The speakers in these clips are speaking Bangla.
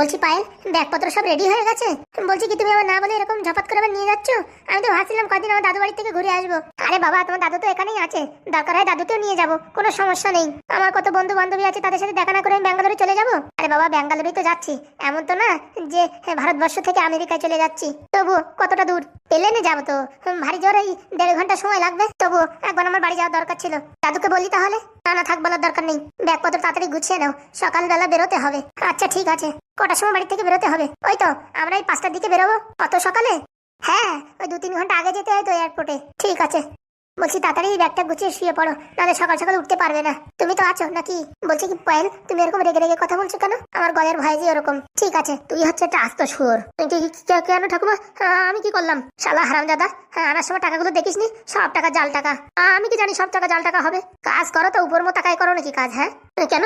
বলছি, পায়েল, ব্যাগপত্র সব রেডি হয়ে গেছে? বলছি কি, তুমি আমার না বলে এরকম ঝপাত করে আবার নিয়ে যাচ্ছ? আমি তো ভাবছিলাম কদিন আমার দাদু বাড়ি থেকে ঘুরে আসব। আরে বাবা, তোমার দাদু তো এখানেই আছে। দরকার হয় দাদুকেও নিয়ে যাব, কোনো সমস্যা নেই। আমার কত বন্ধু বান্ধবী আছে, তাদের সাথে দেখা না করে আমি ব্যাঙ্গালোরে চলে যাব? আরে বাবা, ব্যাঙ্গালোরেই তো যাচ্ছি। এমন তো না যে, ভারতবর্ষ থেকে আমেরিকায় চলে যাচ্ছি। তবু কতটা দূর? প্লেনে যাব তো। ভারী জোরে এই দেড় ঘণ্টা সময় লাগবে। তবু একবার আমার বাড়ি যাওয়ার দরকার ছিল। দাদুকে বলি তাহলে? না না, থাক, বলার দরকার নেই। ব্যাগপত্র তাড়াতাড়ি গুছিয়ে নাও। সকালবেলা বেরোতে হবে। আচ্ছা ঠিক আছে। কটার সময় বাড়ি থেকে বেরোতে হবে? ওই তো, আমরা এই পাঁচটার দিকে বেরোবো। কত সকালে? হ্যাঁ ওই দু তিন ঘণ্টা আগে যেতে হয় তো এয়ারপোর্টে ঠিক আছে। বলছি, তাড়াতাড়ি ব্যাগটা গুছিয়ে শুয়ে পড়ো, নাহলে সকাল সকাল উঠতে পারবে না। তুমি তো আছো নাকি? বলছি কি, পায়েল, তুমি এরকম রেগে রেগে কথা বলছো কেন? আমার গলের ভয় যে এরকম ঠিক আছে, তুই হচ্ছে একটা আস্ত সুর কেন ঠাকুমা? আমি কি করলাম? শালা হারাম দাদা হ্যাঁ আনার সময় টাকাগুলো দেখিস নি সব টাকা জাল টাকা। আমি কি জানি সব টাকা জাল টাকা হবে? কাজ করো তো, উপর মতো টাকায় করো নাকি কাজ হ্যাঁ? কেন?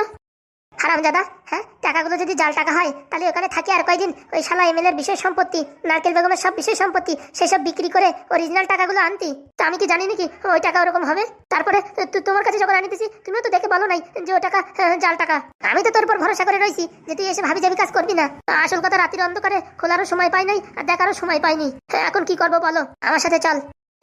হারাম দাদা হ্যাঁ? টাকাগুলো যদি জাল টাকা হয় তাহলে ওখানে থাকি আর কয়দিন? ওই শালা এমএল এর বিষয় সম্পত্তি নারকেল বেগমের সব বিষয় সম্পত্তি সেসব বিক্রি করে অরিজিনাল টাকাগুলো আনতি। তো আমি কি জানি নাকি ওই টাকা ওরকম হবে? তারপরে তোমার কাছে যখন আনিতেছি তুমিও তো দেখে বলো নাই যে ও টাকা হ্যাঁ, জাল টাকা। আমি তো তোর উপর ভরসা করে রয়েছি যে তুই এসে ভাবি যাবি কাজ করবি না। আসল কথা রাতের অন্ধকারে খোলারও সময় পাই নাই আর দেখারও সময় পাইনি। হ্যাঁ, এখন কি করব বলো? আমার সাথে চল।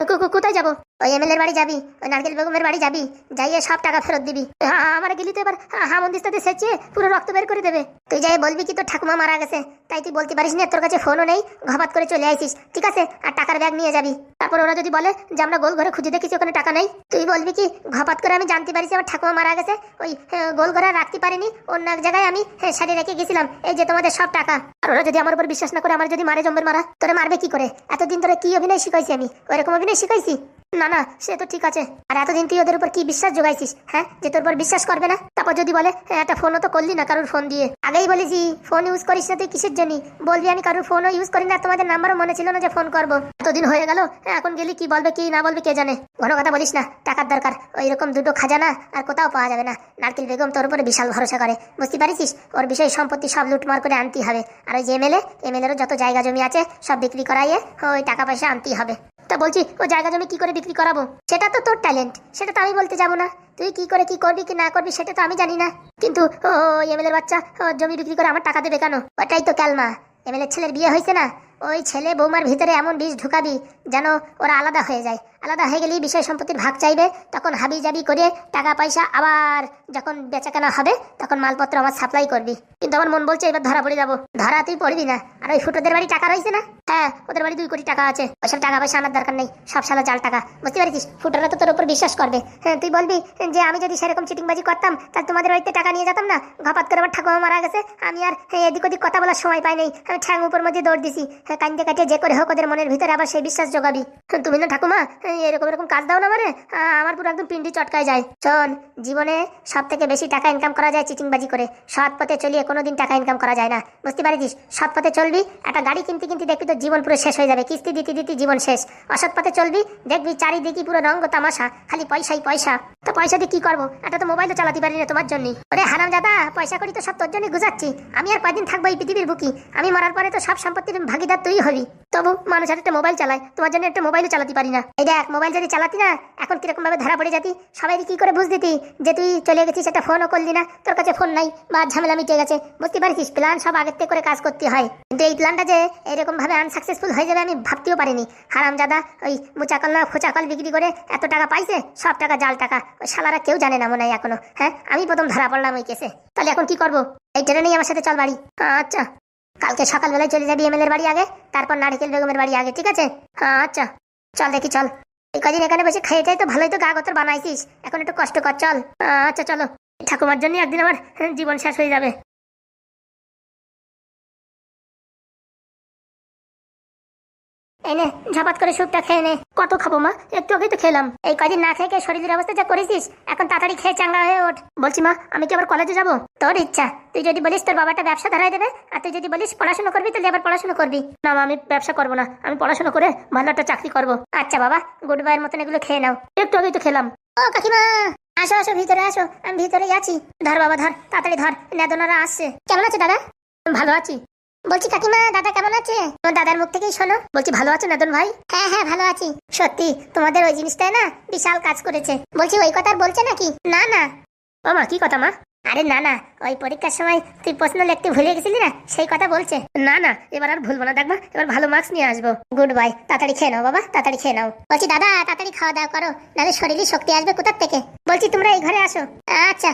কোথায় যাব? ওই এমএলএর বাড়ি যাবি ওই নারকেল বেগমের বাড়ি যাবি যাইয়ে সব টাকা ফেরত দিবি। হ্যাঁ, আমার গেলি তো এবার। হামন্দিস্তাতে সেচিয়ে পুরো রক্ত বের করে দেবে। তুই যাই বলবি কি তোর ঠাকুমা মারা গেছে। তাই তুই বলতে পারিস না, তোর কাছে ফোনও নেই ঘপাত করে চলে আইসিস, ঠিক আছে? আর টাকার ব্যাগ নিয়ে যাবি। তারপর ওরা যদি বলে যে আমরা গোল ঘরে খুঁজে দেখেছি, ওখানে টাকা নেই, তুই বলবি কি ঘপাত করে আমি জানতে পারিস আমার ঠাকুমা মারা গেছে? ওই গোল ঘরে রাখতে পারিনি, অন্য এক জায়গায় আমি সারিয়ে রেখে গেছিলাম, এই যে তোমাদের সব টাকা। আর ওরা যদি আমার উপর বিশ্বাস না করে, আমার যদি মারে জম্বের মারা, তোরা মারবে কি করে? এতদিন তোরা কি অভিনয় শিখাইছি আমি? ওইরকম অভিনয় শিখাইছি? না না, সে তো ঠিক আছে। আর এতদিন তুই ওদের উপর কি বিশ্বাস জোগাইছিস হ্যাঁ? যে তোর উপর বিশ্বাস করবে না? তারপর যদি বলে হ্যাঁ একটা ফোনও তো করলি না কারোর ফোন দিয়ে। আগেই বলেছি ফোন ইউজ করিস না তুই কিসের জন্য? বলবি আমি কারোর ফোনও ইউজ করি না তোমাদের নাম্বারও মনে ছিল না যে ফোন করব। এতদিন হয়ে গেল হ্যাঁ, এখন গেলি কি বলবে কি না বলবে কে জানে? ঘন কথা বলিস না টাকার দরকার ওই রকম দুটো খাজানা আর কোথাও পাওয়া যাবে না। নারকেল বেগম তোর উপরে বিশাল ভরসা করে বুঝতে পারিস ওর বিষয় সম্পত্তি সব লুটমার করে আনতে হবে। আর ওই যে এমএলএ এমএলএরও যত জায়গা জমি আছে সব বিক্রি করাইয়ে ওই টাকা পয়সা আনতেই হবে। তা বলছি, ও জায়গা জমি কি করে বিক্রি করাবো? সেটা তো তোর ট্যালেন্ট সেটা তো আমি বলতে যাব না। তুই কি করে কি করবি কি না করবি সেটা তো আমি জানি না। কিন্তু ও এমএলএর বাচ্চা জমি বিক্রি করে আমার টাকা দেবে কেন? ওটাই তো ক্যালমা। এমএলএর ছেলের বিয়ে হয়েছে না? ওই ছেলে বৌমার ভিতরে এমন বীজ ঢুকাবি যেন ওরা আলাদা হয়ে যায়। আলাদা হয়ে গেলেই বিষয় সম্পত্তির ভাগ চাইবে। তখন হাবি জাবি করে টাকা পয়সা আবার যখন বেচাকেনা হবে, তখন মালপত্র আমার সাপ্লাই করবি। কিন্তু আমার মন বলছে এবার ধরা পড়ে যাব। ধরা তুই পড়বি না। আর ওই ফুটোদের বাড়ি টাকা রয়েছে না? হ্যাঁ ওদের বাড়ি দুই কোটি টাকা আছে। ওইসব টাকা পয়সা আনার দরকার নেই। সব সালা জাল টাকা। বুঝতে পারছিস? ফুটোরা তো তোর উপর বিশ্বাস করবে। হ্যাঁ তুই বলবি যে আমি যদি সেরকম চিটিংবাজি করতাম, তাহলে তোমাদের বাড়িতে টাকা নিয়ে যেতাম না? ঘপাত করে আমার ঠাকুমা মারা গেছে। আমি আর এদিক ওদিক কথা বলার সময় পাই নাই। আমি ঠ্যাং উপর মধ্যে দৌড় দিছি। কান্দে কাটে যে করে হোক ওদের মনের ভিতরে আবার সেই বিশ্বাস জোগাবি। হ্যাঁ, তুমি না ঠাকুমা এরকম এরকম কাজ দাও না মানে? আমার পুরো একদম পিন্ডি চটকায় যায়। শোন জীবনে সব থেকে বেশি টাকা ইনকাম করা যায় চিটিংবাজি করে। সৎ পথে চলিয়ে কোনোদিন টাকা ইনকাম করা যায় না। বুঝতে পারিস? সৎ পথে চলবি একটা গাড়ি কিনতে কিনতে দেখবি তো জীবন পুরো শেষ হয়ে যাবে। কিস্তি দিতে দিতে জীবন শেষ। অসৎ পথে চলবি দেখবি চারিদিকে পুরো রঙ্গ তামাশা খালি পয়সাই পয়সা। তো পয়সা দিয়ে কি করব? একটা তো মোবাইলও চালাতে পারি না তোমার জন্য ওরে হারাম দাদা পয়সা করি তো সব তোর জন্য গুজাচ্ছি। আমি আর কয়দিন থাকব এই পৃথিবীর বুকি? আমি মরার পরে তো সব সম্পত্তির ভাগিদার তুই হবি। তবু মানুষ হাতে একটা মোবাইল চালায়, তোমার জন্য একটা মোবাইলও চালাতে পারি না। এই দেখ মোবাইল যদি চালাতি না, এখন কীরকম ভাবে ধরা পড়ে যাতি? সবাই কি করে বুঝ দিতি যে তুই চলে গেছিস, একটা ফোনও করলি না? তোর কাছে ফোন নাই বা ঝামেলা মিটে গেছে। বুঝতে পারছিস? প্ল্যান সব আগের থেকে করে কাজ করতে হয়। কিন্তু এই প্ল্যানটা যে এরকম ভাবে আনসাকসেসফুল হয়ে যাবে আমি ভাবতেও পারিনি। হারাম দাদা ওই মুচাকল না খোঁচাকল বিক্রি করে এত টাকা পাইছে? সব টাকা জাল টাকা। ওই শালারা কেউ জানে না মনে হয় এখনও হ্যাঁ? আমি প্রথম ধরা পড়লাম ওই কেসে তাহলে এখন কি করব? এই ট্রেনেই আমার সাথে চল বাড়ি। আচ্ছা। কালকে সকালবেলায় চলে যাবি এমএলএর বাড়ি আগে, তারপর নারিকেল বেগমের বাড়ি আগে, ঠিক আছে? হ্যাঁ আচ্ছা চল দেখি, চল। এই কদিন এখানে বসে খেয়ে যাই তো ভালোই তো গা গতর বানাইছিস। এখন একটু কষ্ট কর, চল। আচ্ছা চলো। ঠাকুমার জন্য একদিন আমার জীবন শেষ হয়ে যাবে। এই নে ঝাপাত করে স্যুপটা খেয়ে নে। কত খাব মা? একটু আগেই তো খেলাম। এই কদিন না খেয়ে শরীরের অবস্থা যা করেছিস, এখন তাড়াতাড়ি খেয়ে চাঙ্গা হয়ে ওঠ। বলছি মা, আমি কি আবার কলেজে যাব? তোর ইচ্ছা। তুই যদি বলিস তোর বাবাটা ব্যবসা ধরাই দেবে, আর তুই যদি বলিস পড়াশোনা করবি, তাহলে আবার পড়াশোনা করবি। না আমি ব্যবসা করব না। আমি পড়াশোনা করে ভালো একটা চাকরি করব। আচ্ছা বাবা, গুড বাইয়ের মতন এগুলো খেয়ে নাও। একটু আগেই তো খেলাম। ও কাকিমা! আসো আসো, ভিতরে আসো। আমি ভিতরে আছি। ধর বাবা, ধর। তাড়াতাড়ি ধর। নেদনারা আসছে। কেমন আছে দাদা? ভালো আছি। বলছি কাকিমা দাদা কেমন আছে? তোমার দাদার মুখ থেকেই শোনো। বলছি ভালো আছে নেদন ভাই? হ্যাঁ হ্যাঁ ভালো আছি। সত্যি তোমাদের ওই জিনিসটাই না বিশাল কাজ করেছে। বলছি ওই কথা বলছে নাকি? না না। ও মা কি কথা মা? আরে না না ওই পরীক্ষার সময় তুই প্রশ্ন লিখতে ভুলে গেছিলি না? সেই কথা বলছে। না না এবার আর ভুলবো না দেখবা এবার ভালো মার্কস নিয়ে আসব। গুড বাই তাড়াতাড়ি খেয়ে নাও বাবা তাড়াতাড়ি খেয়ে নাও। বলছি দাদা তাড়াতাড়ি খাওয়া দাওয়া করো নাহলে শরীরে শক্তি আসবে কোথার থেকে? বলছি তোমরা এই ঘরে আসো। আচ্ছা।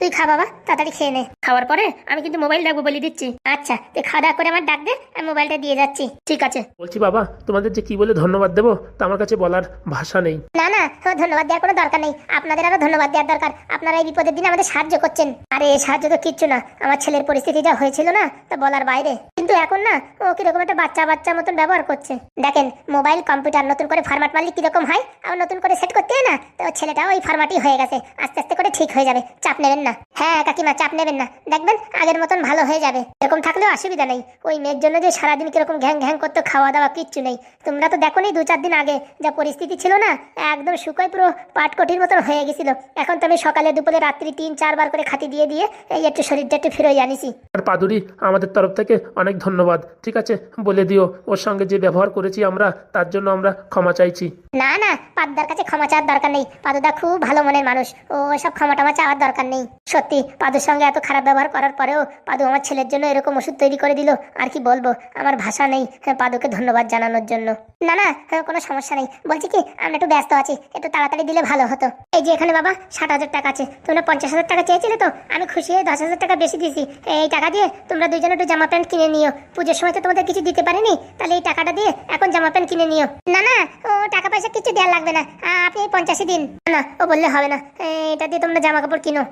তুই খা বাবা তাড়াতাড়ি খেয়ে নে। খাওয়ার পরে আমি কিন্তু মোবাইল ডাকবো বলে দিচ্ছি। আচ্ছা তুই খাওয়া দাওয়া করে আমার ডাক দে আমি মোবাইলটা দিয়ে যাচ্ছি। ঠিক আছে। বলছি বাবা তোমাদের যে কি বলে ধন্যবাদ দেবো তা আমার কাছে বলার ভাষা নেই। না না ও ধন্যবাদ দেওয়ার কোনো দরকার নেই। আপনাদের আরও ধন্যবাদ দেওয়ার দরকার। আপনারা এই বিপদের দিনে আমাদের সাহায্য করছেন। আরে এই সাহায্য তো কিচ্ছু না। আমার ছেলের পরিস্থিতি যা হয়েছিল না তা বলার বাইরে। কিন্তু এখন না ও কীরকম একটা বাচ্চা বাচ্চা মতন ব্যবহার করছে। দেখেন মোবাইল কম্পিউটার নতুন করে ফরম্যাট মারলে কীরকম হয় আবার নতুন করে সেট করতে হয় না তো ছেলেটাও ওই ফরম্যাটই হয়ে গেছে। আস্তে আস্তে করে ঠিক হয়ে যাবে। চাপ নেবেন না। হ্যাঁ কাকিমা চাপ নেবেন না। দেখবেন আগের মতন ভালো হয়ে যাবে। এরকম থাকলেও অসুবিধা নেই। ওই মেয়ের জন্য যে সারাদিন কীরকম ঘ্যাং ঘ্যাং করতে খাওয়া দাওয়া কিচ্ছু নেই। তোমরা তো দেখো দু চার দিন আগে যা পরিস্থিতি ছিল না একদম শুকাই পুরো পাটকটির মতন হয়ে গেছিল। এখন তো আমি সকালে দুপুরে রাত্রি তিন চারবার করে খাতি দিয়ে দিয়ে এই একটু শরীরটা একটু ফিরে আনিছি। আর পাদুরি আমাদের তরফ থেকে অনেক ধন্যবাদ ঠিক আছে? বলে দিও ওর সঙ্গে যে ব্যবহার করেছি আমরা তার জন্য আমরা ক্ষমা চাইছি। না না পাদুদার কাছে ক্ষমা চাওয়ার দরকার নেই। পাদুদা খুব ভালো মনের মানুষ। ও সব ক্ষমা টমা চাওয়ার দরকার নেই। সত্যি পাদুর সঙ্গে এত খারাপ ব্যবহার করার পরেও পাদু আমার ছেলের জন্য এরকম ওষুধ তৈরি করে দিল। আর কি বলব আমার ভাষা নেই হ্যাঁ, পাদুকে ধন্যবাদ জানানোর জন্য। না না হ্যাঁ, কোনো সমস্যা নেই। বলছি কি আমরা একটু ব্যস্ত আছি একটু তাড়াতাড়ি দিলে ভালো হতো। এই যে এখানে বাবা ষাট হাজার টাকা আছে। তোমরা পঞ্চাশ হাজার টাকা চেয়েছিলে তো? আমি খুশি হয়ে দশ হাজার টাকা বেশি দিয়েছি। এই টাকা দিয়ে তোমরা দুজনে একটু জামা প্যান্ট কিনে নিও। পুজোর সময় তো তোমাদের কিছু দিতে পারিনি তাহলে এই টাকাটা দিয়ে এখন জামা প্যান্ট কিনে নিও। না না ও টাকা পয়সা কিছু দেওয়ার লাগবে না। আপনি এই পঞ্চাশই দিন। না ও বললে হবে না। এটা দিয়ে তোমরা জামা কাপড় কিনো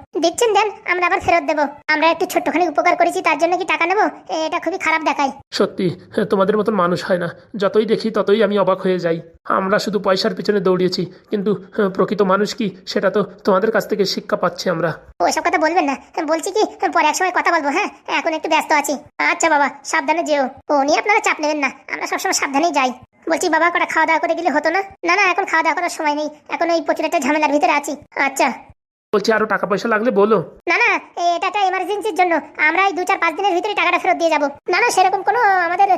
দিচ্ছেন দেন আমরা আবার ফেরত দেবো। আমরা একটু ছোট্টখানি উপকার করেছি তার জন্য কি টাকা নেব? এটা খুবই খারাপ দেখায়। সত্যি তোমাদের মতন মানুষ হয় না। যতই দেখি ততই আমি অবাক হয়ে যাই। আমরা শুধু পয়সার পিছনে দৌড়িয়েছি কিন্তু প্রকৃত মানুষ কি সেটা তো তোমাদের কাছ থেকে শিক্ষা পাচ্ছি আমরা। ওসব কথা বলবেন না। বলছি কি পরে এক সময় কথা বলব হ্যাঁ? এখন একটু ব্যস্ত আছি। আচ্ছা বাবা সাবধানে যেও। ও নিয়ে আপনারা চাপ নেবেন না। আমরা সবসময় সাবধানেই যাই। বলছি বাবা কটা খাওয়া দাওয়া করে গেলে হতো না? না না এখন খাওয়া দাওয়া করার সময় নেই। এখন ওই প্রচুর একটা ঝামেলার ভিতরে আছি। আচ্ছা। বলছি আরও টাকা পয়সা লাগলে বলো। না না এটা একটা এমার্জেন্সির জন্য। আমরা এই দু চার পাঁচ দিনের ভিতরে টাকাটা ফেরত দিয়ে যাব। না না সেরকম কোনো আমাদের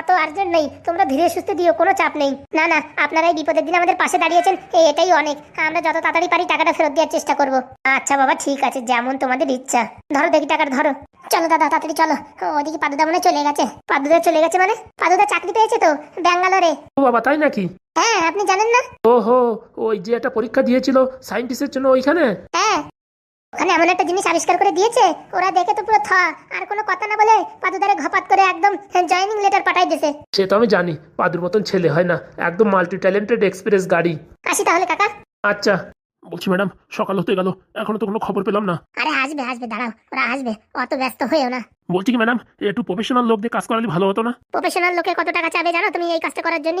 অত আর্জেন্ট নেই। তোমরা ধীরে সুস্থে দিও কোনো চাপ নেই। না না আপনারা এই বিপদের দিন আমাদের পাশে দাঁড়িয়েছেন এই এটাই অনেক। আমরা যত তাড়াতাড়ি পারি টাকাটা ফেরত দেওয়ার চেষ্টা করব। আচ্ছা বাবা ঠিক আছে যেমন তোমাদের ইচ্ছা। ধরো দেখি টাকাটা ধরো। চলো দাদা তাড়াতাড়ি চলো। ওদিকে পাদুদা মনে চলে গেছে। পাদুদা চলে গেছে মানে? পাদুদা চাকরি পেয়েছে তো ব্যাঙ্গালোরে। ও বাবা তাই নাকি? হ্যাঁ আপনি জানেন না? ওহো ওই যে একটা পরীক্ষা দিয়েছিল সায়েন্টিস্টের জন্য ওইখানে? হ্যাঁ ওখানে এমন একটা জিনিস আবিষ্কার করে দিয়েছে ওরা দেখে তো পুরো থ আর কোনো কথা না বলে পাদুদারে ঘপাত করে একদম জয়নিং লেটার পাঠাই দিয়েছে। সে তো আমি জানি পাদুর মতন ছেলে হয় না একদম মাল্টি ট্যালেন্টেড এক্সপ্রেস গাড়ি। আসি তাহলে কাকা। আচ্ছা। বলছি ম্যাডাম সকাল হতে গেল এখনও তো কোনো খবর পেলাম না। আরে আসবে আসবে দাঁড়াও ওরা আসবে অত ব্যস্ত হয়েও না। বলছি কি ম্যাডাম একটু প্রফেশনাল লোক দিয়ে কাজ করালে ভালো হতো না? প্রফেশনাল লোকের কত টাকা চাবে জানো তুমি এই কাজটা করার জন্য?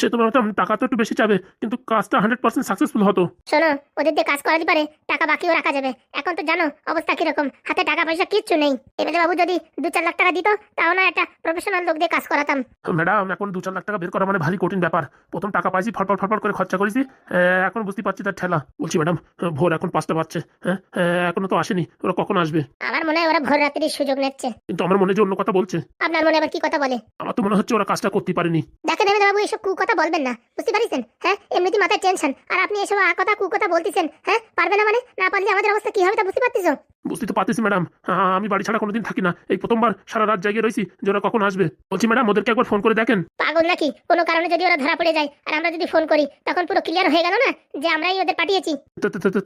সে তো ম্যাডাম টাকা তো একটু বেশি চাবে কিন্তু কাজটা হান্ড্রেড পার্সেন্ট সাকসেসফুল হতো। শোনো ওদের দিয়ে কাজ করাতে পারে টাকা বাকিও রাখা যাবে। এখন তো জানো অবস্থা কীরকম হাতে টাকা পয়সা কিচ্ছু নেই। এমএলএ বাবু যদি দু চার লাখ টাকা দিত তাও না একটা প্রফেশনাল লোক দিয়ে কাজ করাতাম। ম্যাডাম এখন দু চার লাখ টাকা বের করা মানে ভারী কঠিন ব্যাপার। প্রথম টাকা পাইছি ফটফট ফটফট করে খরচা করেছি এখন বুঝতে পারছি তার ঠেলা। বলছি ম্যাডাম ভোর এখন পাঁচটা বাজছে হ্যাঁ এখনও তো আসেনি ওরা কখন আসবে? আমার মনে হয় ওরা ভোর রাত্রির সুযোগ নিচ্ছে। কিন্তু আমার মনে যে অন্য কথা বলছে। আপনার মনে আবার কি কথা বলে? আমার তো মনে হচ্ছে ওরা কাজটা করতে পারেনি। দেখেন এমএলএ বাবু এসব কু কথা বলবেন না। বুঝতে পারিছেন? হ্যাঁ? এমনিতে মাথায় টেনশন আর আপনি এসব আ কথা কু কথা বলতেছেন হ্যাঁ? পারবে না মানে? না পারলে আমাদের অবস্থা কি হবে তা বুঝতে পারতেছো? বুঝতে তো পারতেছি ম্যাডাম। আমি বাড়ি ছাড়া কোনোদিন থাকি না। এই প্রথমবার সারা রাত জায়গায় রয়েছি যে ওরা কখন আসবে। বলছি ম্যাডাম ওদেরকে একবার ফোন করে দেখেন। পাগল নাকি? কোনো কারণে যদি ওরা ধরা পড়ে যায় আর আমরা যদি ফোন করি তখন পুরো ক্লিয়ার হয়ে গেল না? যে আমরাই ওদের পাঠিয়েছি।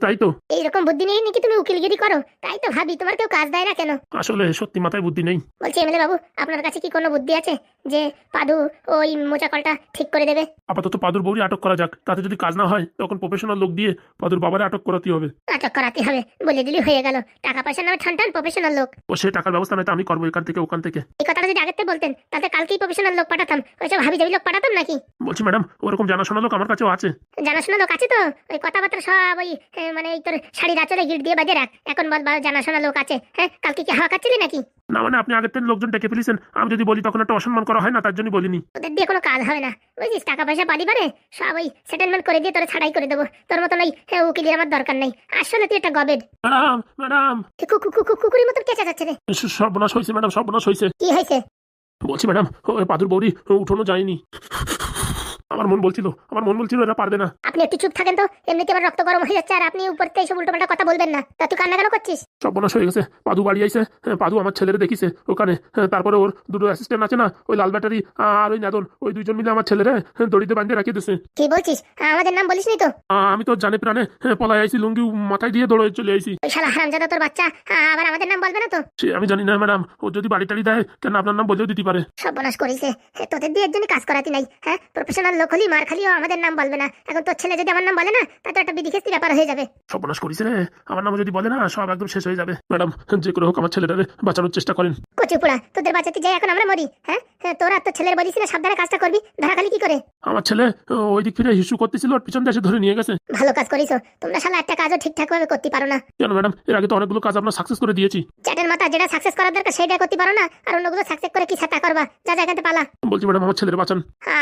তাই তো। এইরকম বুদ্ধি নিয়ে নাকি তুমি উকিলগিরি করো? তাই তো ভাবি তোমার কেউ কাজ দেয় না কেন? আসলে সত্যি মাথায় বুদ্ধি নেই। বলছি এমএলএ বাবু আপনার কাছে কি কোনো বুদ্ধি আছে? যে পাদু ওই মোচা কলটা ঠিক করে দেবে। আপাতত পাদুর বউরি আটক করা যাক তাতে যদি কাজ না হয় তখন প্রফেশনাল লোক দিয়ে পাদুর বাবারে আটক করাতে হবে। নাটক করাতে হবে বলে দিলি হয়ে গেল। টাকা পয়সা নামে ঠান ঠান প্রফেশনাল লোক। ও সে টাকার ব্যবস্থা নয় আমি করব এখান থেকে ওখান থেকে। এই কথাটা যদি আগেতে বলতেন তাহলে কালকেই প্রফেশনাল লোক পাঠাতাম। ওইসব হাবি জাবি লোক পাঠাতাম নাকি? বলছি ম্যাডাম ওরকম জানাশোনা লোক আমার কাছেও আছে। জানাশোনা লোক আছে তো? ওই কথাবার্তা সব ওই মানে এই তোর শাড়ির আচলে গিট দিয়ে বাজে রাখ। এখন বল বল জানাশোনা লোক আছে। হ্যাঁ কালকে কি হাওয়া খাচ্ছিলি নাকি? না মানে আপনি আগের থেকে লোকজন ডেকে ফেলেছেন। আমি যদি বলি তখন একটা অসম্মান করা হয় না তার জন্য বলিনি। ওদের দিয়ে কোনো কাজ হবে না। বুঝছিস টাকা পয়সা পালি পারে সব ওই সেটেলমেন্ট করে দিয়ে তোরা ছাড়াই করে দেবো। তোর মতন ওই হ্যাঁ, উকিলের আমার দরকার নেই। আসলে তুই একটা গবেড ম্যাডাম ম্যাডাম। কুকুরির মতন কেচা যাচ্ছে রে? সর্বনাশ হয়েছে ম্যাডাম সর্বনাশ হয়েছে। কি হয়েছে? বলছি ম্যাডাম ওই পাদুর বৌরি উঠোনো যায়নি। আমার মন বলছিল আমার মন বলছিল এরা পারবে না। আপনি একটু চুপ থাকেন তো এমনিতে আমার রক্ত গরম হয়ে যাচ্ছে আর আপনি উপর থেকে এইসব উল্টোপাল্টা কথা বলবেন না। তা তুই কান্না কেন করছিস সর্বনাশ হয়ে গেছে। পাদু বাড়ি আইছে হ্যাঁ, পাদু আমার ছেলেরে দেখিছে ওখানে। হ্যাঁ, তারপরে ওর দুটো অ্যাসিস্ট্যান্ট আছে না ওই লাল ব্যাটারি আর ওই নাদন ওই দুইজন মিলে আমার ছেলেরে হ্যাঁ, দড়িতে বাঁধিয়ে রাখিয়ে দিছে। কি বলছিস? আমাদের নাম বলিস নি তো আমি তো জানি প্রাণে পলাই আইছি লুঙ্গি মাথায় দিয়ে দৌড়ে চলে আইছি। ওই শালা হারামজাদা তোর বাচ্চা আবার আমাদের নাম বলবে না তো? সে আমি জানি না ম্যাডাম ও যদি বাড়ি টাড়ি দেয় কেন আপনার নাম বলেও দিতে পারে? সর্বনাশ করিছে। তোদের দিয়ে একজনই কাজ করাতি নাই হ্যাঁ? প্রফেশনাল লোক হলি মার খালিও আমাদের নাম বলবে না। এখন তোর ছেলে যদি আমার নাম বলে না তা তো একটা বিধিখেস্তি ব্যাপার হয়ে যাবে। সর্বনাশ করিস রে। আমার নাম যদি বলে না সব একদম শেষ হয়ে যাবে। ম্যাডাম যে করে হোক আমার ছেলেটারে বাঁচানোর চেষ্টা করেন। কচুপুড়া তোদের বাচ্চাতে যাই এখন আমরা মরি হ্যাঁ? হ্যাঁ, তোর আর তোর ছেলের বলিস না সাবধানে কাজটা করবি ধরা খালি কি করে? আমার ছেলে ওই দিক ফিরে হিসু করতেছিল ওর পিছন এসে ধরে নিয়ে গেছে। ভালো কাজ করিস তোমরা শালা একটা কাজও ঠিকঠাক ভাবে করতে পারো না। কেন ম্যাডাম? এর আগে তো অনেকগুলো কাজ আপনার সাকসেস করে দিয়েছি। চ্যাটের মাথা যেটা সাকসেস করার দরকার সেটা করতে পারো না আর অন্যগুলো সাকসেস করে কি ছাতা করবা? যা যা এখান পালা। বলছি ম্যাডাম আমার ছেলের বাঁচান।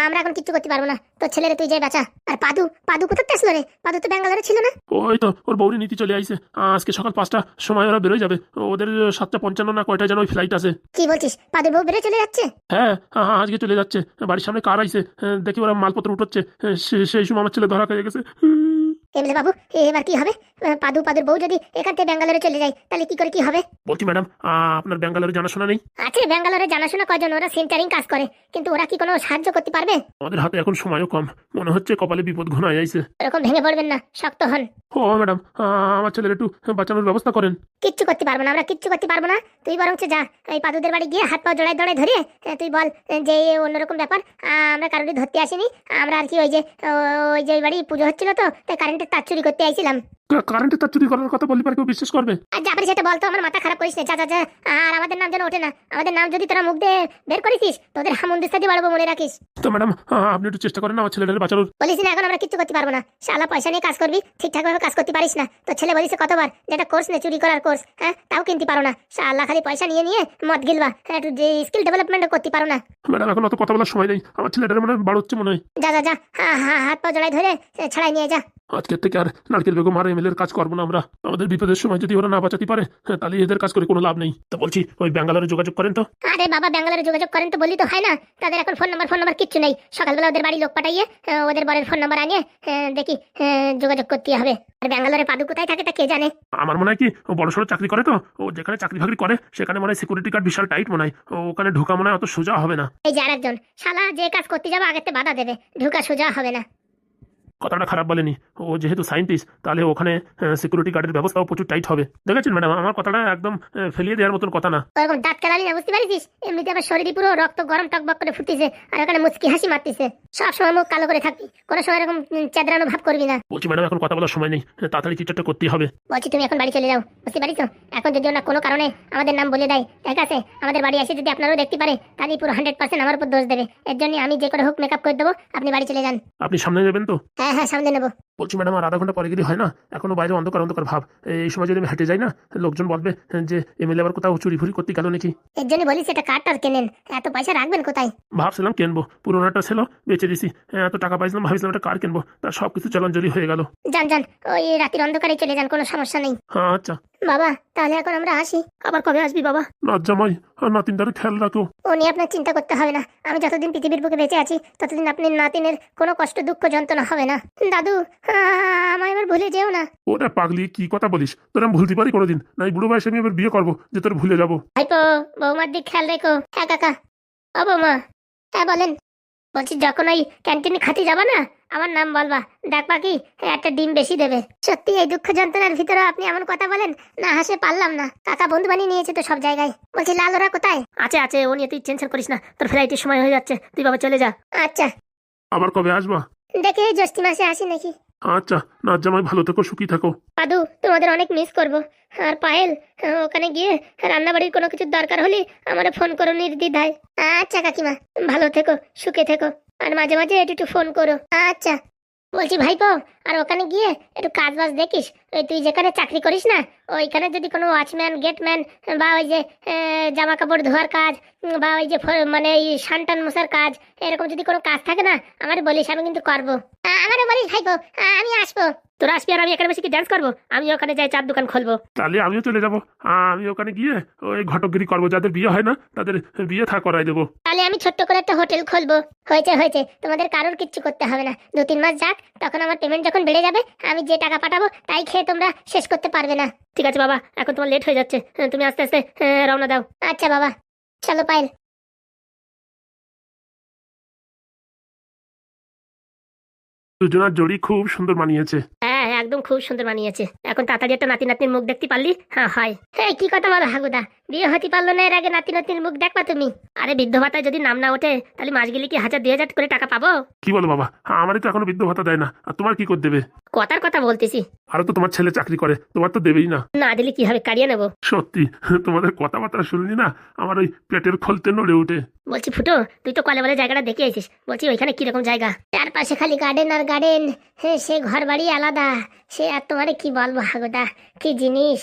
আমরা এখন কিচ্ছু করতে পারব না তোর ছেলে তুই যাই বাঁচা। আর পাদু পাদু কোথাতে আসলো রে? পাদু তো ব্যাঙ্গালোরে ছিল না? ওই তো ওর বৌরি নীতি চলে আইছে। আজকে সকাল পাঁচটা সময় ওরা বেরোয় যাবে। ওদের সাতটা পঞ্চান্ন না কয়টা যেন ওই ফ্লাইট আছে। কি বলছিস? পাদুর বউ বেড়ে চলে যাচ্ছে? হ্যাঁ হ্যাঁ, আজকে চলে যাচ্ছে। বাড়ির সামনে কার আইছে? দেখি ওরা মালপত্র উঠোচ্ছে। সেই সময় আমার ছেলে ধরা খেয়ে গেছে। এমলে বাবু এবার কি হবে? পাদু পাদুর বউ যদি এখান থেকে ব্যাঙ্গালোরে চলে যায় তাহলে কি করে কি হবে? বলছি ম্যাডাম আপনার ব্যাঙ্গালোরে জানাশোনা নেই? আছে ব্যাঙ্গালোরে জানাশোনা কজন ওরা সেন্টারিং কাজ করে। কিন্তু ওরা কি কোনো সাহায্য করতে পারবে? আমাদের হাতে এখন সময়ও কম। মনে হচ্ছে কপালে বিপদ ঘনায় আইছে। এরকম ভেঙে পড়বেন না শক্ত হন। ও ম্যাডাম আমার ছেলের একটু বাঁচানোর ব্যবস্থা করেন। কিচ্ছু করতে পারব না আমরা কিচ্ছু করতে পারব না। তুই বরং যা, এই পাদুদের বাড়ি গিয়ে হাত পা জড়াই দড়াই ধরে তুই বল, যে অন্যরকম ব্যাপার আমরা কারোরই ধরতে আসিনি। আমরা আর কি ওই যে ওই যে বাড়ি পুজো হচ্ছিল তো, তাই কারেন্টের তার চুরি করতে আইছিলাম। কারেন্টের তার চুরি করার কথা বললে পারে কেউ বিশ্বাস করবে? আর যা পারিস সেটা বলতো আমার মাথা খারাপ করিস না। যা যা যা। আর আমাদের নাম যেন ওঠে না। আমাদের নাম যদি তোরা মুখ দিয়ে বের করেছিস তোদের হামন্দিস্তা দিয়ে বাড়বো মনে রাখিস। তো ম্যাডাম আপনি একটু চেষ্টা করেন আমার ছেলেটারে বাঁচানোর। বলিস না এখন আমরা কিচ্ছু করতে পারব না। শালা পয়সা নিয়ে কাজ করবি ঠিকঠাক ভাবে কাজ করতে পারিস না। তো ছেলে বলিস কতবার যেটা কোর্স নে চুরি করার কোর্স হ্যাঁ? তাও কিনতে পারো না। শালা খালি পয়সা নিয়ে নিয়ে মদ গিলবা হ্যাঁ? একটু যে স্কিল ডেভেলপমেন্ট করতে পারো না। ম্যাডাম এখন অত কথা বলার সময় নেই। আমার ছেলেটার মনে বাড়চ্ছে মনে হয়। যা যা যা। হ্যাঁ হ্যাঁ হাত পা জড়াই ধরে ছাড়াই নিয়ে যা। আজকের থেকে আর নারকেল বেগম আর এমএলএর কাজ করব না আমরা। আমাদের বিপদের সময় যদি ওরা না বাঁচাতে পারে হ্যাঁ, তাহলে এদের কাজ করে কোনো লাভ নেই। তো বলছি ওই ব্যাঙ্গালোরে যোগাযোগ করেন তো। আরে বাবা ব্যাঙ্গালোরে যোগাযোগ করেন তো বললি তো হয় না। তাদের এখন ফোন নাম্বার ফোন নাম্বার কিচ্ছু নেই। সকালবেলা ওদের বাড়ি লোক পাঠাইয়ে ওদের বরের ফোন নাম্বার আনিয়ে দেখি যোগাযোগ করতে হবে। আর ব্যাঙ্গালোরে পাদু কোথায় থাকে তা কে জানে? আমার মনে হয় কি ও বড় সড়ো চাকরি করে তো। ও যেখানে চাকরি ফাকরি করে সেখানে মনে হয় সিকিউরিটি গার্ড বিশাল টাইট মনে হয়। ওখানে ঢোকা মনে হয় অত সোজা হবে না। এই যে আরেকজন শালা যে কাজ করতে যাবে আগেতে বাধা দেবে। ঢুকা সোজা হবে না। কথাটা খারাপ বলেনি। ও যেহেতু সায়েন্টিস্ট তাহলে ওখানে সিকিউরিটি গার্ডের ব্যবস্থাও প্রচুর টাইট হবে। দেখেছেন ম্যাডাম আমার কথাটা একদম ফেলিয়ে দেওয়ার মতন কথা না। ওরকম দাঁত কেলালি না বুঝতে পারিস এমনিতে আবার শরীরে পুরো রক্ত গরম টকবক করে ফুটিছে আর ওখানে মুচকি হাসি মারতিছে। সব সময় মুখ কালো করে থাকবি কোনো সময় এরকম চেদরানো ভাব করবি না। বলছি ম্যাডাম এখন কথা বলার সময় নেই হ্যাঁ, তাড়াতাড়ি চিটারটা করতেই হবে। বলছি তুমি এখন বাড়ি চলে যাও বুঝতে পারিস এখন যদি ওরা কোনো কারণে আমাদের নাম বলে দেয় ঠিক আছে? আমাদের বাড়ি এসে যদি আপনারাও দেখতে পারে তাহলে পুরো হান্ড্রেড পার্সেন্ট আমার উপর দোষ দেবে। এর জন্য আমি যে করে হোক মেকআপ করে দেবো আপনি বাড়ি চলে যান। আপনি সামনে নেবেন তো? হ্যাঁ হ্যাঁ সামনে নেব বলছি ম্যাডাম আর আধা ঘণ্টা পরে গেলে হয় না? এখনও বাইরে অন্ধকার অন্ধকার ভাব। এই সময় যদি আমি হেঁটে যাই না লোকজন বলবে হ্যাঁ, যে এমএলএ আবার কোথাও চুরি ফুরি করতে গেল নাকি? এর জন্য বলিস এটা কার্টার কেনেন। এত পয়সা রাখবেন কোথায়? ভাবছিলাম কিনবো। পুরোনোটা ছিল বেচে দিছি। হ্যাঁ, এত টাকা পাইছিলাম ভাবছিলাম একটা কার কিনবো? তার সব কিছু চলাঞ্জলি হয়ে গেল। যান যান ওই রাতের অন্ধকারে চলে যান কোনো সমস্যা নেই। হ্যাঁ আচ্ছা। বাবা তাহলে এখন আমরা আসি। আবার কবে আসবি বাবা? নাচ জামাই আর নাতিনটারে খেয়াল রাখো। ও নিয়ে আপনার চিন্তা করতে হবে না। আমি যতদিন পৃথিবীর বুকে বেঁচে আছি ততদিন আপনি নাতিনের কোনো কষ্ট দুঃখ যন্ত্রণা হবে না। দাদু আমায় এবার ভুলে যেও না। ওটা পাগলি কি কথা বলিস? তোর আমি ভুলতে পারি কোনোদিন। না এই বুড়ো বয়সে আমি এবার বিয়ে করব যে তোর ভুলে যাব। ভাইপো বৌমার দিক খেয়াল রেখো। হ্যাঁ কাকা ও বৌমা হ্যাঁ বলেন বলছি যখন ওই ক্যান্টিনে খাতে যাবা না আমার নাম বলবা দেখবা কি? একটা ডিম বেশি দেবে। সত্যি এই দুঃখ যন্ত্রণার ভিতরে আপনি এমন কথা বলেন না হাসে পারলাম না। কাকা বন্ধু বানিয়ে নিয়েছে তো সব জায়গায়। বলছি লাল ওরা কোথায়? আছে আছে ও নিয়ে তুই টেনশন করিস না তোর ফ্লাইটের সময় হয়ে যাচ্ছে তুই বাবা চলে যা। আচ্ছা। আবার কবে আসবা? দেখে জ্যৈষ্ঠী মাসে আসি নাকি। আচ্ছা নাচ জামাই, ভালো থেকো, সুখী থাকো। পাদু, তোমাদের অনেক মিস করব। আর পায়েল, ওখানে গিয়ে রান্নাবাড়ির কোনো কিছু দরকার হলে আমারে ফোন করো নির্দিধায় আচ্ছা কাকিমা, ভালো থেকো, সুখে থেকো। আর মাঝে মাঝে একটু ফোন করো। আচ্ছা বলছি ভাইপো, আর ওখানে গিয়ে একটু কাজ বাজ দেখিস। তুই যেখানে চাকরি করিস না ওইখানে যদি কোনো ওয়াচম্যান গেটম্যান বা ওই যে জামা কাপড় ধোয়ার কাজ বা ওই যে মানে এই সানটান মশার কাজ এরকম যদি কোনো কাজ থাকে না আমার বলিস আমি কিন্তু করব। আমারও বলিস ভাইপো আমি আসব। তোরা আসবি আর আমি এখানে বসে কি ডান্স করব? আমি ওখানে যাই চার দোকান খুলবো। তাহলে আমিও চলে যাব। আমি ওখানে গিয়ে ওই ঘটকগিরি করব। যাদের বিয়ে হয় না তাদের বিয়ে থা করাই দেবো। তাহলে আমি ছোট্ট করে একটা হোটেল খুলবো। হয়েছে হয়েছে তোমাদের কারোর কিচ্ছু করতে হবে না। দু তিন মাস যাক তখন আমার পেমেন্ট যখন বেড়ে যাবে আমি যে টাকা পাঠাবো তাই খেয়ে তোমরা শেষ করতে পারবে না। ঠিক আছে বাবা এখন তোমার লেট হয়ে যাচ্ছে। হ্যাঁ, তুমি আস্তে আস্তে হ্যাঁ, রওনা দাও। আচ্ছা বাবা চলো পাইল দুজনার জড়ি খুব সুন্দর মানিয়েছে। হ্যাঁ হ্যাঁ, একদম খুব সুন্দর বানিয়েছে। এখন তাড়াতাড়ি একটা নাতি নাতনির মুখ দেখতে পারলি? হ্যাঁ হয়। এই কি কথা বলো হাগুদা? বিয়ে হতে পারল না এর আগে নাতি নাতির মুখ দেখবা তুমি? আরে বৃদ্ধ ভাতায় যদি নাম না ওঠে তাহলে মাস গেলে কি হাজার দুই হাজার করে টাকা পাবো? কি বলো বাবা হ্যাঁ আমারই তো এখনও বৃদ্ধ ভাতা দেয় না আর তোমার কি করে দেবে? কথার কথা বলতেছি। আরও তো তোমার ছেলে চাকরি করে তোমার তো দেবেই না। না দিলে কি হবে কাড়িয়ে নেব? সত্যি তোমাদের কথাবার্তা শুনলি না? আমার ওই পেটের খলতে নড়ে উঠে বলছি ফুটো তুই তো কলে বলে জায়গাটা দেখে আছিস বলছি ওইখানে কীরকম জায়গা? চারপাশে খালি গার্ডেন আর গার্ডেন হ্যাঁ সে ঘর বাড়ি আলাদা। সে আর তোমারে কি বলব হাগুদা কি জিনিস?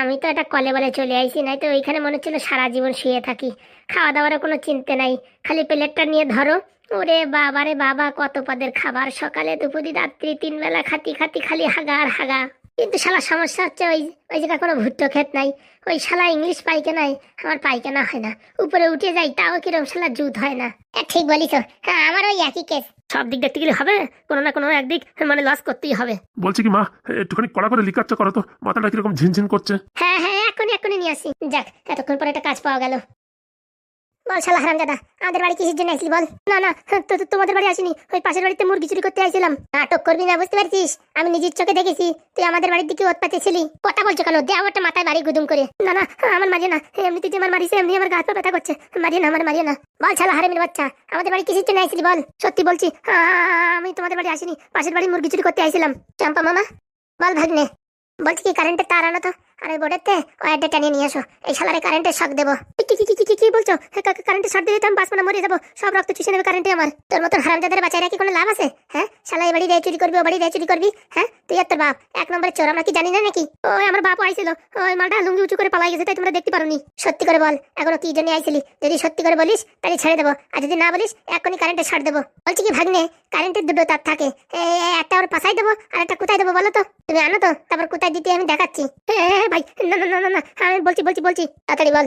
আমি তো একটা কলে বলে চলে আইছি, নাই তো ওইখানে মনে হচ্ছিল সারা জীবন শুয়ে থাকি। খাওয়া দাওয়ার কোনো চিন্তা নাই, খালি প্লেটটা নিয়ে ধরো। ওরে বাবা রে বাবা, কত পদের খাবার! সকালে, দুপুরি, রাত্রি, তিন বেলা খাতি খাতি খালি হাগা আর হাগা। কিন্তু শালা সমস্যা হচ্ছে ওই ওই জায়গায় কোনো ভুট্টো ক্ষেত নাই। ওই শালা ইংলিশ পাইখানায় আমার পায়খানা হয় না। উপরে উঠে যাই, তাও কিরম শালা জুত হয় না। ঠিক বলিস হ্যাঁ আমার ওই একই কেস সব দিক দেখতে গেলে হবে কোনো না কোনো একদিক মানে লস করতেই হবে। বলছি কি মা একটুখানি কড়া করে লিকাচ্ছা করো তো মাথাটা কীরকম ঝিনঝিন করছে। হ্যাঁ হ্যাঁ এখনই এখনই নিয়ে আসি। যাক এতক্ষণ পরে একটা কাজ পাওয়া গেল। বল শালা হারামজাদা, আমাদের বাড়ি কিসের জন্য আসলি বল? না না তো তো তোমাদের বাড়ি আসিনি। ওই পাশের বাড়িতে মুরগি চুরি করতে আইছিলাম। নাটক করবি না, বুঝতে পারছিস? আমি নিজের চোখে দেখেছি, তুই আমাদের বাড়ির দিকে ওত পাতেছিলি কথা বলছো কেন? দে আমারটা মাথায় বাড়ি গুদুম করে। না না আমার মারিয়ে না। এমনিতে যে আমার মারিছে এমনি আমার গাছ পা ব্যথা করছে। মারিয়ে না, আমার মারিয়ে না। বল শালা হারামির বাচ্চা, আমাদের বাড়ি কিসের জন্য আইছিলি বল? সত্যি বলছি আমি তোমাদের বাড়ি আসিনি। পাশের বাড়ি মুরগি চুরি করতে আইছিলাম। চাম্পা মামা, বল ভাগ্নে। বলছি কি কারেন্টের তার আনো তো। আর ওই বোর্ডেতে ওয়ারটা টানিয়ে নিয়ে এসো। এই শালারে কারেন্টের শক দেবো। কি কি কি কি বলছো? কারেন্টের শক তো আমি বাঁচবো মরে যাব। সব রক্ত চুষে নেবে কারেন্টে আমার। তোর মতন হারামজাদের বাঁচায় রাখি কোনো লাভ আছে? হ্যাঁ? শালা বাড়ি রে চুরি করবি ও বাড়ি রে চুরি করবি? হ্যাঁ? তুই আর তোর বাপ এক নম্বরে চোর আমরা কি জানি না নাকি? ওই আমার বাপ আইছিল। ওই মালটা লুঙ্গি উঁচু করে পালাই গেছে তাই তোমরা দেখতে পারোনি। সত্যি করে বল এখনও কি জন্য আইছিলি। যদি সত্যি করে বলিস তাহলে ছেড়ে দেবো। আর যদি না বলিস এখনই কারেন্টে ছাড় দেবো। বলছি কি ভাগ্নে কারেন্টের দুটো তার থাকে। একটা ওর পাশাই দেবো আর একটা কোথায় দেবো বলো তো? তুমি আনো তো তারপর কোথায় দিতে আমি দেখাচ্ছি। হ্যাঁ, ভাই না না না না আমি বলছি বলছি বলছি তাড়াতাড়ি বল।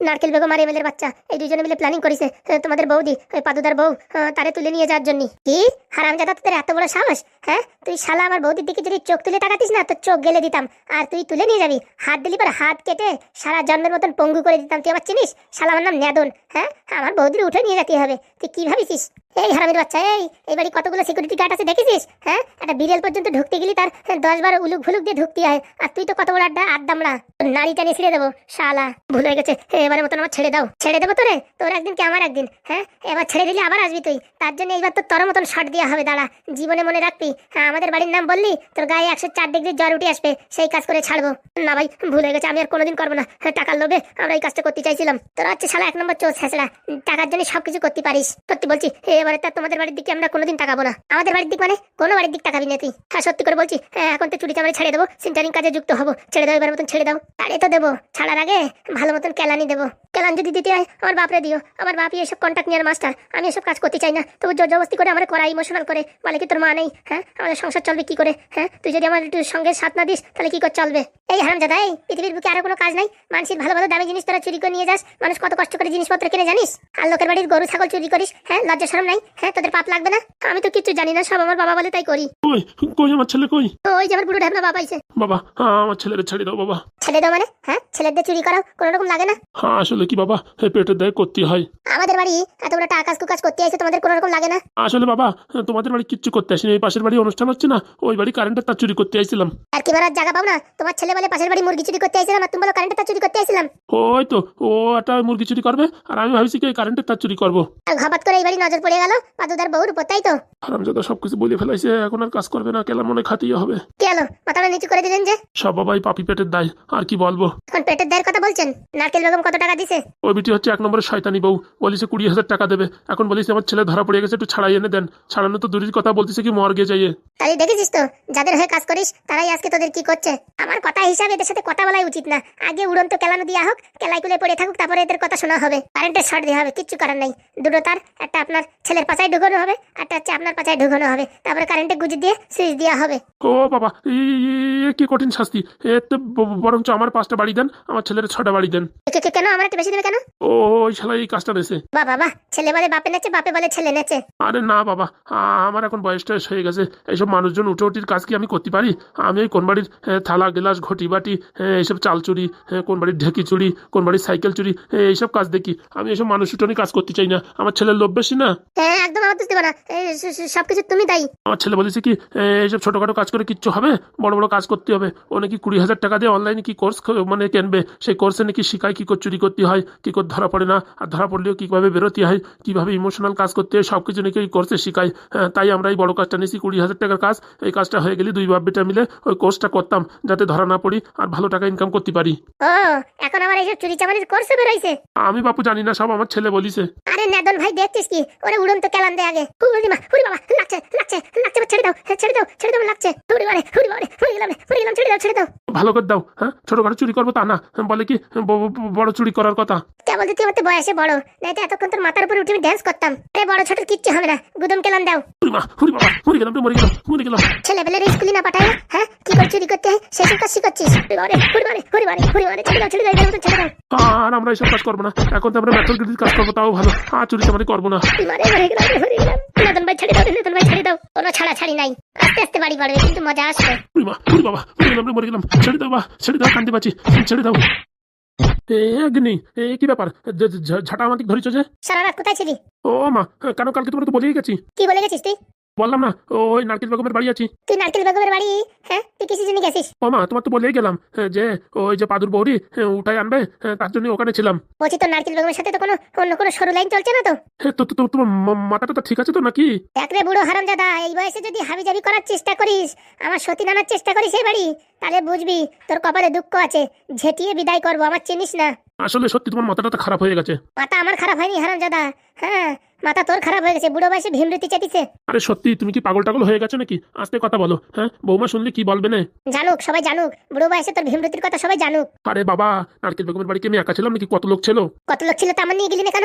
নারকেল বেগম আর এমএলএর বাচ্চা, এই দুজনে মিলে প্ল্যানিং করেছে তোমাদের বৌদি ওই পাদুদার বউ তারে তুলে নিয়ে যাওয়ার জন্য কি? হারামজাদা তোদের এত বড় সাহস হ্যাঁ? তুই শালা আমার বৌদির দিকে যদি চোখ তুলে তাকাতিস না তোর চোখ গেলে দিতাম। আর তুই তুলে নিয়ে যাবি, হাত দিলি পর হাত কেটে সারা জন্মের মতন পঙ্গু করে দিতাম। তুই আমার চিনিস? শালা আমার নাম নেদন হ্যাঁ? আমার বৌদির উঠে নিয়ে যেতে হবে। তুই কি ভাবিছিস? এই হারামির বাচ্চা, এই এই বাড়ি কতগুলো সিকিউরিটি গার্ড আছে দেখেছিস? হ্যাঁ? একটা বিড়াল পর্যন্ত ঢুকতে গেলি তার দশ বার উলুক ভুলুক দিয়ে ঢুকতে হয়। আর তুই তো কত বড় আড্ডা আড্ডামড়া নারী টানে ছিঁড়ে দেবো, শালা। ভুল হয়ে গেছে এবারে মতন আমার ছেড়ে দাও। ছেড়ে দেবো তোরে? তোর একদিন কি আমার একদিন? হ্যাঁ? এবার ছেড়ে দিলে আবার আসবি তুই। তার জন্য এইবার তোর তোর মতন শট দেওয়া হবে দাঁড়া। জীবনে মনে রাখবি। হ্যাঁ আমাদের বাড়ির নাম বললি? তোর গায়ে একশো চার ডিগ্রি জ্বর উঠে আসবে। সেই কাজ করে ছাড়বো। না ভাই ভুল হয়ে গেছে। আমি আর কোনোদিন করব না। হ্যাঁ, টাকার লোভে আমরা এই কাজটা করতে চাইছিলাম। তোরা হচ্ছে শালা এক নম্বর চোর ছেঁচড়া। টাকার জন্য সবকিছু করতে পারিস। সত্যি বলছি এবারে তার তোমাদের বাড়ির দিকে আমরা কোনোদিন তাকাবো না। আমাদের বাড়ির দিক মানে কোনো বাড়ির দিক তাকাবি না তুই। হ্যাঁ সত্যি করে বলছি হ্যাঁ, এখন তো চুরি চামারি ছেড়ে দেবো। সিন্টারিং কাজে যুক্ত হব। ছেড়ে দাও এবার মতন ছেড়ে দাও। আরে তো দেবো। ছাড়ার আগে ভালো মতন কেলানি দেবো। কেলান যদি দিতে হয় আমার বাপরে দিও। আমার বাপই এসব কন্ট্যাক্ট নেওয়ার মাস্টার আমি এসব কাজ করতে চাই না। তবু জোর জবস্তি করে আমার করা ইমোশনাল করে। বলে কি তোর মা নেই হ্যাঁ? আমাদের সংসার চলবে কি করে হ্যাঁ? তুই যদি আমার একটু সঙ্গে সাথ না দিস তাহলে কি করে চলবে? এই হারাম জাদা এই পৃথিবীর বুকে আরও কোনো কাজ নাই। মানুষের ভালো ভালো দামি জিনিস তোরা চুরি করে নিয়ে যাস। মানুষ কত কষ্ট করে জিনিসপত্র কিনে জানিস? আর লোকের বাড়ির গরু ছাগল চুরি করিস হ্যাঁ? লজ্জা শরম নাই হ্যাঁ? তোদের পাপ লাগবে না? আমি তো কিছু জানি না সব আমার বাবা বলে তাই করি। কই? কই আমার ছেলে কই? ওই যে আমার বুড়ো ঢাবনা বাবা আইছে। বাবা আমার ছেলেরে ছেড়ে দাও বাবা। ছেলে দাও মানে? হ্যাঁ? ছেলেদের চুরি করাও কোনো রকম লাগে না? আসলে কি বাবা পেটের দায় করতে হয়। আমাদের বাড়ি একটা আকাশ কুকাশ করতে আইছে তোমাদের কোনো রকম লাগে না? আসলে বাবা তোমাদের বাড়ি কিচ্ছু করতে আসিনি এই পাশের বাড়ি অনুষ্ঠান হচ্ছে না ওই বাড়ি কারেন্টের তার চুরি করতে আইছিলাম। আর কি মারার জায়গা পাও না তোমার ছেলে বলে পাশের বাড়ি মুরগি চুরি করতে আইছিলাম আর তুমি বলো কারেন্টের তার চুরি করতে আইছিলাম। ওই তো ও একটা মুরগি চুরি করবে আর আমি ভাবছি কি কারেন্টের তার চুরি করব। ঘাবাত করে এই বাড়ি নজর পড়ে গেল পাদুদার বউর উপর তাই তো? হারামজাদা সবকিছু বলে ফেলাইছে এখন আর কাজ করবে না কেলা মনে খাতেই হবে। কি হলো মাথাটা নিচু করে দিলেন যে? সব বাবাই পাপি পেটের দায় আর কি বলব। এখন পেটের দায়ের কথা বলছেন নারকেল বেগম কত টাকা দিছে? ওই বিটি হচ্ছে এক নম্বরের শয়তানি বউ। বলিছে কুড়ি হাজার টাকা দেবে। এখন বলিস আমার ছেলে ধরা পড়ে গেছে একটু ছাড়াই এনে দেন। ছাড়ানো তো দূরের কথা বলতেছে কি মর্গে যাইয়ে। তাই দেখেছিস তো যাদের হয়ে কাজ করিস তারাই আজকে তোদের কি করছে? আমার কথা হিসাবে এদের সাথে কথা বলাই উচিত না। আগে উড়ন্ত কেলানো দিয়া হোক কেলাই কুলে পড়ে থাকুক তারপরে এদের কথা শোনা হবে। কারেন্টের শর্ট দেওয়া হবে কিচ্ছু করার নাই। দুটো তার একটা আপনার ছেলের পাচায় ঢুকানো হবে একটা হচ্ছে আপনার পাচায় ঢুকানো হবে। তারপরে কারেন্টে গুজি দিয়ে সুইচ দেওয়া হবে। ও বাবা কি কঠিন শাস্তি। এ তো বরঞ্চ আমার পাঁচটা বাড়ি দেন আমার ছেলের ছটা বাড়ি দেন। কে- কে- কেন? আমার একটু বেশি দেবে কেন? ও ওই শালা এই কাজটা বা বাবা ছেলে বলে বাপে নেচে বাপে বলে ছেলে নেচে। আরে না বাবা। আ- আমার এখন বয়স টয়স হয়ে গেছে। এইসব মানুষজন উঠে উঠির কাজ কি আমি করতে পারি? আমি ওই কোন বাড়ির এ, থালা গ্লাস ঘটি বাটি এ, এইসব চাল চুরি এ, কোন বাড়ির ঢেকি চুরি কোন বাড়ির সাইকেল চুরি এ, এইসব কাজ দেখি। আমি এইসব মানুষ উঠোনি কাজ করতে চাই না। আমার ছেলের লোভ বেশি না? হ্যাঁ একদম আমার দোষ দেবো না। এই স- স- সবকিছু তুমি দায়ী। আমার ছেলে বলেছে কি এ, এইসব ছোটখাটো কাজ করে কিচ্ছু হবে? বড় বড় কাজ করতে হবে। ও নাকি কুড়ি হাজার টাকা দিয়ে অনলাইনে কি কোর্স মানে কিনবে? সেই কোর্সে নাকি শিখায় কি করে চুরি করতে হয় কি করে ধরা পড়ে না? আর ধরা পড়লেও কীভাবে বেরোতে হয়? কীভাবে ইমোশনাল কাজ করতে হয়? সব কিছু নাকি ওই কোর্সে শিখায়। হ্যাঁ, তাই আমরা এই বড় কাজটা নিয়েছি কুড়ি হাজার টাকার কাজ। এই কাজটা হয়ে গেলে দুই বাপ বেটা মিলে ওই কোর্সটা করতাম যাতে ধরা না পড়ি আর ভালো টাকা ইনকাম করতে পারি। ও এখন এইসব চুরি চামারির কোর্সে বেরোইছে। আমি বাপু জানি না সব আমার ছেলে বলিছে। আরে নেদন ভাই দেখছিস কি? ওরে উড়ন্ত কেলান দে আগে। হুড়ি মা হুড়ি বাবা লাগছে লাগছে লাগছে ছেড়ে দাও হ্যাঁ, ছেড়ে দাও ছেড়ে দাও লাগছে। হুড়ি বারে হুড়ি গেলাম রে, হুড়ি গেলাম ছেড়ে দাও ছেড়ে দাও। ভালো করে দাও হ্যাঁ? ছোটখাটো চুরি করব তা না। বলে কি বড় চুরি করার কথা? কেবল তুই আমার বয়সে বড়? নাই তো এতক্ষণ তোর মাথার উপরে উঠে আমি ড্যান্স করতাম। আরে বড় ছোট কিচ্ছু হবে না। গুদম কেলান দাও। হুরি মা হুরি বাবা মরে গেলাম মরে গেলাম মরে গেলাম। ছেলে স্কুলে না পাঠায়? হ্যাঁ? কি করে চুরি করতে হয়? সেসব কাজ শিখাচ্ছিস বারে হুড়ি বারে ছেড়ে দাও ছেড়ে দাও মতন ছেড়ে দাও। আর আমরা এইসব কাজ করব না। এখন তো আমরা মেট্রোল গিরির কাজ করব তাও ভালো। আর চুরি চামারি করব না। বারে হুড়ি গেলাম গেলাম। নেদন ভাই ছেড়ে দাও রে, নেদন ভাই ছেড়ে দাও। কোনো ছাড়া ছাড়ি নাই। আস্তে আস্তে বাড়ি বাড়বে কিন্তু মজা আসবে। হুরি মা হুরি বাবা মরে গেলাম মরে গেলাম। ছেড়ে দাও বা ছেড়ে দাও কান্দি পাচ্ছি ছেড়ে দাও। এ অগ্নি এ কি ব্যাপার? ঝাঁটা আমাকে ধরেছ যে? সারা রাত কোথায় ছিলি? ও মা কেন কালকে তোমরা তো বলেই গেছি। কি বলে গেছিস তুই? বললাম না ওই নারকেল বেগমের বাড়ি আছি। তুই নারকেল বেগমের বাড়ি? হ্যাঁ তুই কিসের জন্য গেছিস? ও মা তোমার তো বলেই গেলাম হ্যাঁ, যে ওই যে পাদুর বৌরি হ্যাঁ, উঠাই আনবে হ্যাঁ, তার জন্য ওখানে ছিলাম। বলছি তোর নারকেল বেগমের সাথে তো কোনো অন্য কোনো সরু লাইন চলছে না তো? তো তো- তো তোমার মাথাটা তো ঠিক আছে তো নাকি? একরে বুড়ো হারামজাদা এই বয়সে যদি হাবিজাবি করার চেষ্টা করিস আমার সতী নানার চেষ্টা করিস এই বাড়ি তাহলে বুঝবি তোর কপালে দুঃখ আছে ঝেঁটিয়ে বিদায় করব আমার চিনিস না। আসলে সত্যি তোমার মাথাটা তো খারাপ হয়ে গেছে। মাথা আমার খারাপ হয়নি হারামজাদা হ্যাঁ মাথা তোর খারাপ হয়ে গেছে বুড়ো বয়সে ভীমরতি চেতিছে আরে সত্যি তুমি কি পাগল টাগল হয়ে গেছো নাকি? আস্তে কথা বলো হ্যাঁ? বৌমা শুনলে কি বলবে না? জানুক সবাই জানুক। বুড়ো বয়সে তোর ভীমরতির কথা সবাই জানুক। আরে বাবা নারকেল বেগমের বাড়ি কি আমি একা ছিলাম নাকি? কত লোক ছিল? কত লোক ছিল তো আমার নিয়ে গেলি না কেন?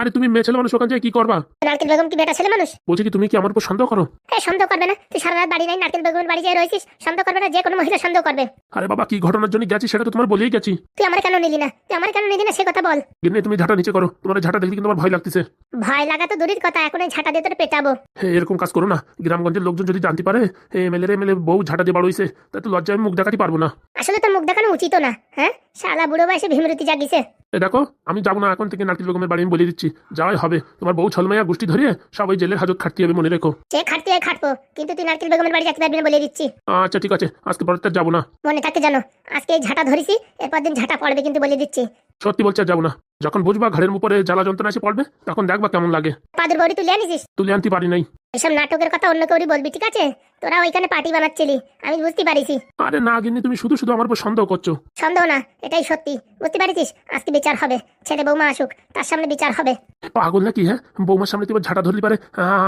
আরে তুমি মেয়ে ছেলে মানুষ ওখানে যেয়ে কি করবা? নারকেল বেগম কি বেটা ছেলে মানুষ? বলছি কি তুমি কি আমার উপর সন্দেহ করো? হ্যাঁ সন্দেহ করবে না। তুই সারা রাত বাড়ি নাই নারকেল বেগমের বাড়ি যেয়ে রয়েছিস সন্দেহ করবে না যে কোনো মহিলা সন্দেহ করবে। আরে বাবা কি ঘটনার জন্য গেছি সেটা তো তোমার বলেই গেছি। তুই আমার কেন নিলি না? তুই আমার কেন নিলি না সে কথা বল। গিন্নি তুমি ঝাঁটা নিচে করো। তোমার ঝাঁটা দেখলে কিন্তু আমার ভয় লাগতেছে। ভয় লাগা তো দূরের কথা এখন এই ঝাঁটা দিয়ে তোর পেটাবো। এরকম কাজ করো না। গ্রামগঞ্জের লোকজন যদি জানতে পারে এমএলএ এমএলএ বউ ঝাঁটা দিয়ে বাড়ইছে তা তো লজ্জায় আমি মুখ দেখাতে পারব না। আসলে তোর মুখ দেখানো উচিত না হ্যাঁ? শালা বুড়ো বয়সে ভীমরতি জাগিছে। এ দেখো আমি যাব না এখন থেকে নারকেল বেগমের বাড়ি আমি বলে দিচ্ছি যাওয়াই হবে। তোমার বউ ছলমাইয়া গোষ্ঠী ধরিয়ে সব ওই জেলের হাজত খাটতে হবে মনে রেখো। সে খাটতে হয় খাটবো কিন্তু তুই নারকেল বেগমের বাড়ি যেতে পারবি না বলে দিচ্ছি। আচ্ছা ঠিক আছে আজকে পরের যাব না। মনে থাকে জানো আজকে এই ঝাঁটা ধরেছি এরপর দিন ঝাঁটা পড়বে কিন্তু বলে দিচ্ছি। সত্যি বলছে যাব না। যখন বুঝবা ঘরের উপরে জ্বালা যন্ত্রণা এসে পড়বে তখন দেখবা কেমন লাগে। পাদের বড়ি তুলে আনিস? তুলে আনতে পারি নাই। এসব নাটকের কথা অন্য কেউরি বলবি ঠিক আছে? তোরা ওইখানে পার্টি বানাচ্ছিলি আমি বুঝতে পারিছি। আরে না গিন্নি তুমি শুধু শুধু আমার উপর সন্দেহ করছ। সন্দেহ না এটাই সত্যি। বুঝতে পারিছিস? আজকে বিচার হবে। ছেলে বৌমা আসুক তার সামনে বিচার হবে। পাগল নাকি হ্যাঁ? বৌমার সামনে তুমি ঝাঁটা ধরলি পারে।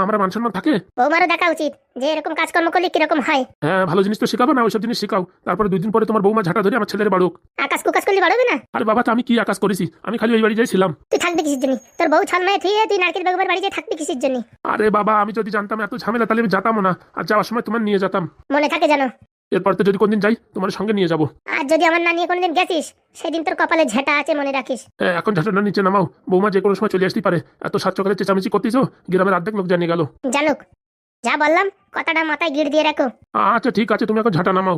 আমরা মান সম্মান থাকে। বৌমারও দেখা উচিত যে এরকম কাজকর্ম করলে কীরকম হয়। হ্যাঁ ভালো জিনিস তো শেখাবো না ওইসব জিনিস শেখাও। তারপরে দুই দিন পরে তোমার বৌমা ঝাঁটা ধরে আমার ছেলের বাড়ুক। আকাশ কুকাশ করলে বাড়বে না? আরে বাবা তো আমি কি আকাশ করেছি? আমি খালি ওই বাড়ি যাইছিলাম তুই থাকবি কিসের জন্য? তোর বউ ছলমায় থুয়ে তুই নারকেল বেগমের বাড়ি যেয়ে থাকবি কিসের জন্য? আরে বাবা আমি যদি জানতাম এত ঝামেলা তাহলে আমি যেতামও না। আর যাওয়ার সময় তোমার নিয়ে যেতাম। মনে থাকে জানো এরপর তো যদি কোনদিন যাই তোমার সঙ্গে নিয়ে যাব। আর যদি আমার না নিয়ে কোনদিন গেছিস সেদিন তোর কপালে ঝেঁটা আছে মনে রাখিস। হ্যাঁ, এখন ঝাঁটাটা নিচে নামাও। বৌমা যে কোনো সময় চলে আসতেই পারে। এত সাত সকালে চেঁচামেচি করতেছো গ্রামের অর্ধেক লোক জানিয়ে গেল। জানুক যা বললাম কথাটা মাথায় গিড় দিয়ে রাখো। আচ্ছা ঠিক আছে তুমি এখন ঝাঁটা নামাও।